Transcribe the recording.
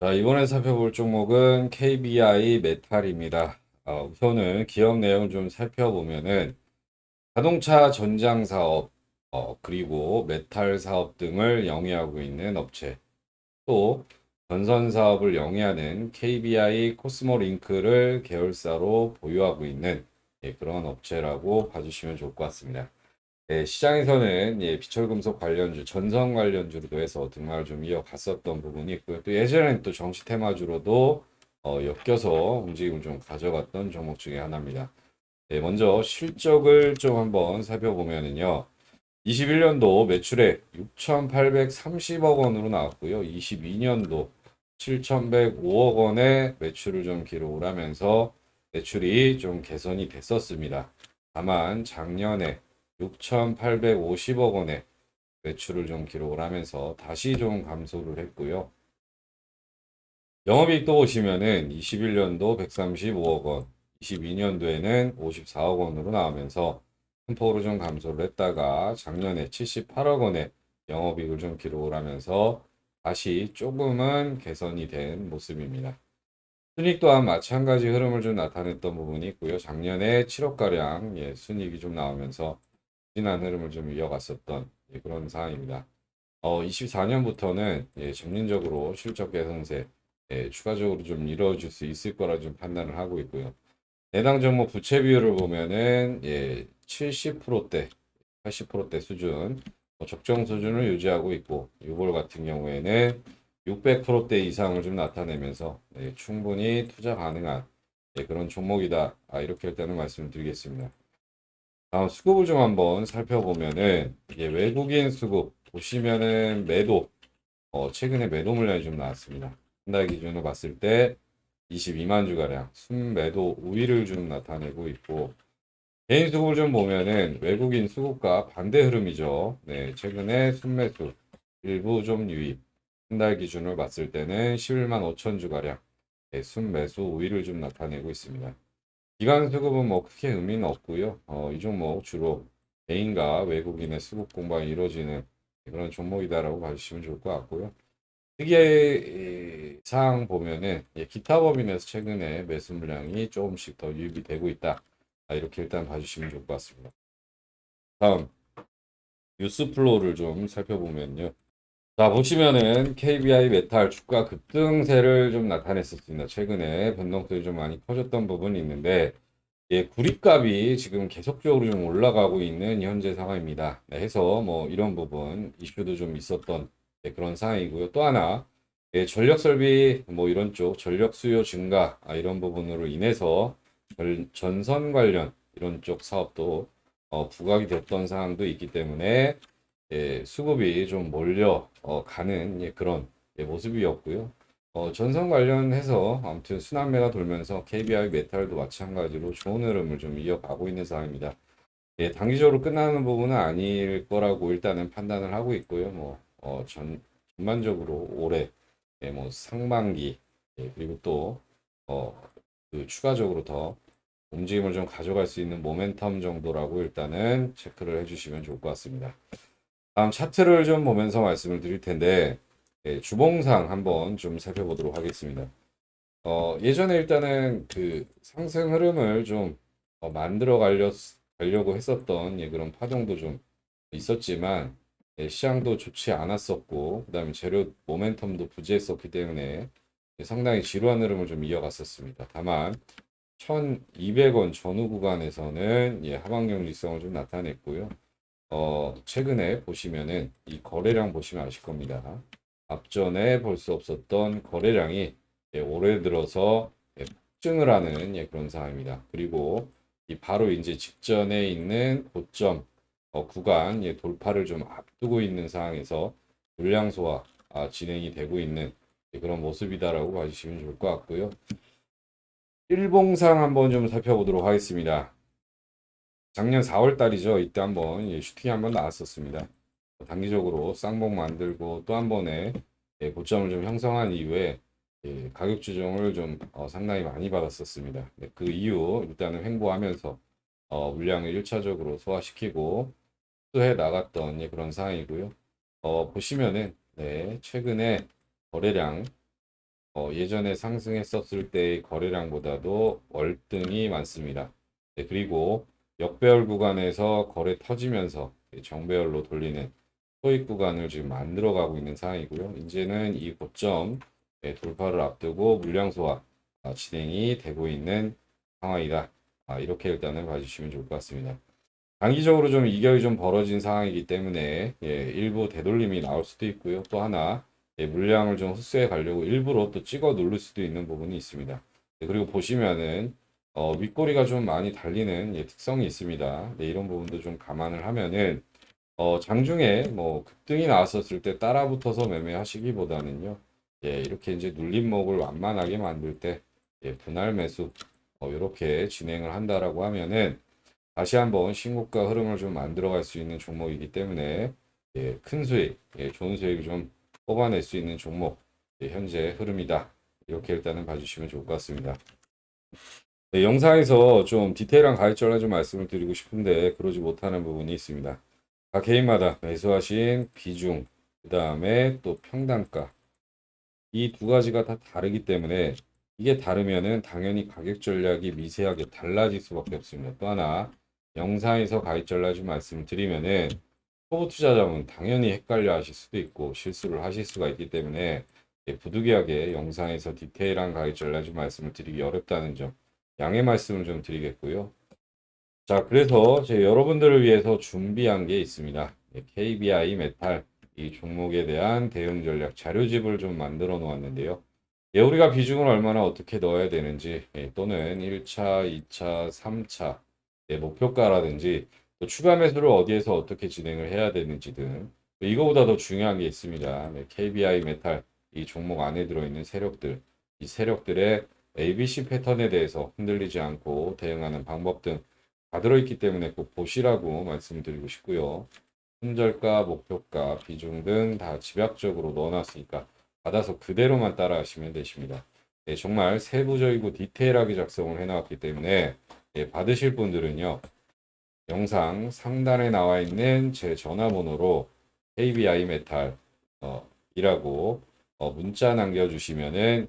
자, 이번에 살펴볼 종목은 KBI 메탈입니다. 어, 우선은 기업 내용 좀 살펴보면은 자동차 전장 사업, 어, 그리고 메탈 사업 등을 영위하고 있는 업체, 또 전선 사업을 영위하는 KBI 코스모링크를 계열사로 보유하고 있는 예, 그런 업체라고 봐주시면 좋을 것 같습니다. 예, 시장에서는 예, 비철금속 관련주, 전선 관련주로도 해서 등락을 좀 이어갔었던 부분이 있고요. 또 예전에는 또 정치 테마주로도 어, 엮여서 움직임을 좀 가져갔던 종목 중에 하나입니다. 예, 먼저 실적을 좀 한번 살펴보면은요. 21년도 매출액 6,830억 원으로 나왔고요. 22년도 7,105억 원의 매출을 좀 기록을 하면서 매출이 좀 개선이 됐었습니다. 다만 작년에 6,850억 원의 매출을 좀 기록을 하면서 다시 좀 감소를 했고요. 영업이익도 보시면은 21년도 135억 원, 22년도에는 54억 원으로 나오면서 큰 폭으로 좀 감소를 했다가 작년에 78억 원의 영업이익을 좀 기록을 하면서 다시 조금은 개선이 된 모습입니다. 순익 또한 마찬가지 흐름을 좀 나타냈던 부분이 있고요. 작년에 7억가량 예, 순익이 좀 나오면서 진한 흐름을 좀 이어갔었던 예, 그런 상황입니다. 어, 24년부터는 예, 점진적으로 실적 개선세 예, 추가적으로 좀 이루어질 수 있을 거라 좀 판단을 하고 있고요. 내당 종목 부채 비율을 보면은 예, 70%대, 80%대 수준 어, 적정 수준을 유지하고 있고 이걸 같은 경우에는 600%대 이상을 좀 나타내면서 예, 충분히 투자 가능한 예, 그런 종목이다. 아, 이렇게 일단은 말씀을 드리겠습니다. 다음 수급을 좀 한번 살펴보면은 이게 외국인 수급 보시면은 매도 어, 최근에 매도 물량이 좀 나왔습니다. 한 달 기준으로 봤을 때 22만 주가량 순매도 우위를 좀 나타내고 있고 개인 수급을 좀 보면은 외국인 수급과 반대 흐름이죠. 네, 최근에 순매수 일부 좀 유입. 한 달 기준으로 봤을 때는 11만 5천 주가량 네, 순매수 우위를 좀 나타내고 있습니다. 기관 수급은 뭐 크게 의미는 없고요. 어, 이 종목 주로 개인과 외국인의 수급 공방이 이루어지는 그런 종목이다라고 봐주시면 좋을 것 같고요. 특이의 사항 보면은 예, 기타 법인에서 최근에 매수 물량이 조금씩 더 유입이 되고 있다. 아, 이렇게 일단 봐주시면 좋을 것 같습니다. 다음 뉴스 플로우를 좀 살펴보면요. 자 보시면은 KBI 메탈 주가 급등세를 좀 나타냈었습니다. 최근에 변동성이 좀 많이 커졌던 부분이 있는데 예, 구리값이 지금 계속적으로 좀 올라가고 있는 현재 상황입니다. 네, 해서 뭐 이런 부분 이슈도 좀 있었던 네, 그런 상황이고요. 또 하나 예, 전력 설비 뭐 이런 쪽 전력 수요 증가 아, 이런 부분으로 인해서 전- 전선 관련 이런 쪽 사업도 어, 부각이 됐던 상황도 있기 때문에 예, 수급이 좀 몰려 어, 가는 예, 그런 예, 모습이었고요. 어, 전선 관련해서 아무튼 순환매가 돌면서 KBI 메탈도 마찬가지로 좋은 흐름을 좀 이어가고 있는 상황입니다. 예, 단기적으로 끝나는 부분은 아닐 거라고 일단은 판단을 하고 있고요. 뭐, 어, 전, 전반적으로 올해, 예, 뭐, 상반기, 예, 그리고 또, 어, 그 추가적으로 더 움직임을 좀 가져갈 수 있는 모멘텀 정도라고 일단은 체크를 해주시면 좋을 것 같습니다. 다음 차트를 좀 보면서 말씀을 드릴 텐데, 예, 주봉상 한번 좀 살펴보도록 하겠습니다. 어, 예전에 일단은 그 상승 흐름을 좀 어, 만들어 가려, 가려 고 했었던 예, 그런 파동도 좀 있었지만, 예, 시장도 좋지 않았었고, 그 다음에 재료 모멘텀도 부재했었기 때문에 예, 상당히 지루한 흐름을 좀 이어갔었습니다. 다만, 1200원 전후 구간에서는 예, 하방경 일성을 좀 나타냈고요. 어, 최근에 보시면은 이 거래량 보시면 아실 겁니다. 앞전에 볼 수 없었던 거래량이 예, 올해 들어서 예, 폭증을 하는 예, 그런 상황입니다. 그리고 이 바로 이제 직전에 있는 고점 어, 구간 예, 돌파를 좀 앞두고 있는 상황에서 물량 소화 아, 진행이 되고 있는 예, 그런 모습이다라고 봐주시면 좋을 것 같고요. 일봉상 한번 좀 살펴보도록 하겠습니다. 작년 4월 달이죠. 이때 한번 예, 슈팅이 한번 나왔었습니다. 단기적으로 쌍봉 만들고 또 한 번에 예, 고점을 좀 형성한 이후에 예, 가격 조정을 좀 어, 상당히 많이 받았었습니다. 네, 그 이후 일단은 횡보하면서 어, 물량을 1차적으로 소화시키고 수해 나갔던 예, 그런 상황이고요. 어, 보시면은 네, 최근에 거래량 어, 예전에 상승했었을 때의 거래량보다도 월등히 많습니다. 네, 그리고 역배열 구간에서 거래 터지면서 정배열로 돌리는 소액 구간을 지금 만들어 가고 있는 상황이고요. 이제는 이 고점 예, 돌파를 앞두고 물량 소화 아, 진행이 되고 있는 상황이다. 아, 이렇게 일단은 봐주시면 좋을 것 같습니다. 단기적으로 좀 이격이 좀 벌어진 상황이기 때문에 예, 일부 되돌림이 나올 수도 있고요. 또 하나 예, 물량을 좀 흡수해 가려고 일부러 또 찍어 누를 수도 있는 부분이 있습니다. 예, 그리고 보시면은 어, 윗꼬리가 좀 많이 달리는 예, 특성이 있습니다. 네, 이런 부분도 좀 감안을 하면은 어, 장중에 뭐 급등이 나왔었을 때 따라 붙어서 매매하시기보다는요. 예, 이렇게 이제 눌림목을 완만하게 만들 때 예, 분할 매수 어, 이렇게 진행을 한다라고 하면은 다시 한번 신고가 흐름을 좀 만들어 갈 수 있는 종목이기 때문에 예, 큰 수익, 예, 좋은 수익을 좀 뽑아낼 수 있는 종목 예, 현재 흐름이다. 이렇게 일단은 봐주시면 좋을 것 같습니다. 네, 영상에서 좀 디테일한 가이드를 좀 말씀을 드리고 싶은데 그러지 못하는 부분이 있습니다. 각 개인마다 매수하신 비중, 그 다음에 또 평단가 이 두 가지가 다 다르기 때문에 이게 다르면은 당연히 가격 전략이 미세하게 달라질 수밖에 없습니다. 또 하나 영상에서 가입 전략 좀 말씀드리면은 초보 투자자분 당연히 헷갈려 하실 수도 있고 실수를 하실 수가 있기 때문에 예, 부득이하게 영상에서 디테일한 가입 전략 좀 말씀을 드리기 어렵다는 점 양해 말씀을 좀 드리겠고요. 자, 그래서 제 여러분들을 위해서 준비한 게 있습니다. 예, KBI 메탈 이 종목에 대한 대응 전략 자료집을 좀 만들어 놓았는데요. 예, 우리가 비중을 얼마나 어떻게 넣어야 되는지 예, 또는 1차, 2차, 3차 예, 목표가라든지 또 추가 매수를 어디에서 어떻게 진행을 해야 되는지 등 이거보다 더 중요한 게 있습니다. 네, KBI 메탈 이 종목 안에 들어있는 세력들 이 세력들의 ABC 패턴에 대해서 흔들리지 않고 대응하는 방법 등 다 들어있기 때문에 꼭 보시라고 말씀드리고 싶고요. 손절가, 목표가, 비중 등 다 집약적으로 넣어놨으니까 받아서 그대로만 따라하시면 되십니다. 예, 정말 세부적이고 디테일하게 작성을 해놨기 때문에 예, 받으실 분들은요. 영상 상단에 나와 있는 제 전화번호로 KBI 메탈 어, 이라고 어, 문자 남겨주시면은